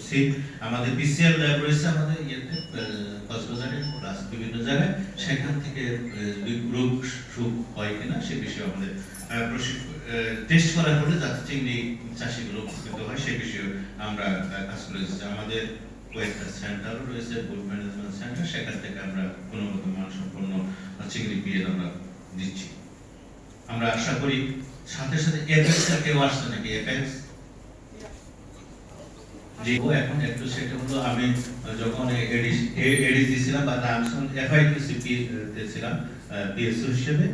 করছি। আমাদের PCR lab রয়েছে আমাদের ইয়েতে কক্সবাজারে বিভিন্ন জায়গায়। সেখান থেকে রোগ সুখ হয় কিনা সে বিষয়ে আমাদের টেস্ট করা হলে যাতে চিংড়ি চাষিগুলো উপকৃত হয়, সে বিষয়ে আমরা কাজ করে আমাদের কয়েকটা সেন্টারও রয়েছে ফুড ম্যানেজমেন্ট সেন্টার সেখান থেকে আমরা গুণগত মানসম্পন্ন চিংড়ি পিএল আমরা দিচ্ছি। আমরা আশা করি সাথে সাথে এর কেউ আসছে নাকি? এপেক্স ও এখন একটু সেটা হলো আমি যখন এডিস বা হিসেবে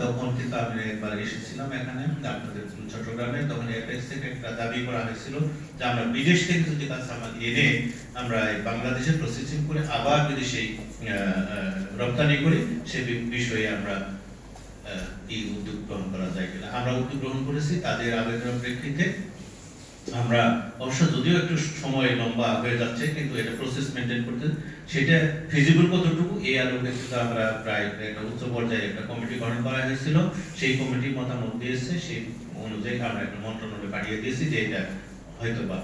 তখন কিন্তু আমি একবার এসেছিলাম এখানে আপনাদের চট্টগ্রামে তখন এপেক্স থেকে একটা দাবি করা হয়েছিল যে আমরা বিদেশ থেকে যদি কাঁচামাল এনে আমরা বাংলাদেশে প্রসেসিং করে আবার আহ, রপ্তানি করি সে বিষয়ে আমরা এই উদ্যোগ গ্রহণ করা যায় কিনা। আমরা উদ্যোগ গ্রহণ করেছি তাদের আবেদনের প্রেক্ষিতে আমরা অবশ্য যদিও একটু সময় লম্বা হয়ে যাচ্ছে, কিন্তু এটা প্রসেস মেনটেন করতে সেটা ফিজিবল কতটুকু, এই আলোকে কিন্তু আমরা প্রায় একটা উচ্চ পর্যায়ে একটা কমিটি গঠন করা হয়েছিল। সেই কমিটি মতামত দিয়েছে, সেই অনুযায়ী আমরা একটা মন্ত্রণালয়ে পাঠিয়ে দিয়েছি যে এটা হয়তো বা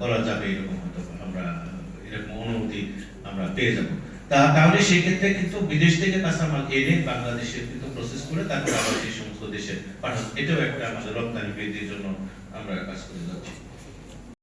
করা যাবে এরকম হয়তো আমরা, এরকম অনুমতি আমরা পেয়ে যাব। তাহলে সেই ক্ষেত্রে কিন্তু বিদেশ থেকে কাঁচামাল এনে বাংলাদেশে কিন্তু প্রসেস করে তারপর আবার সেই সমস্ত দেশে পাঠানো। এটাও একটা আমাদের রপ্তানি বৃদ্ধির জন্য আমরা কাজ করে যাচ্ছি।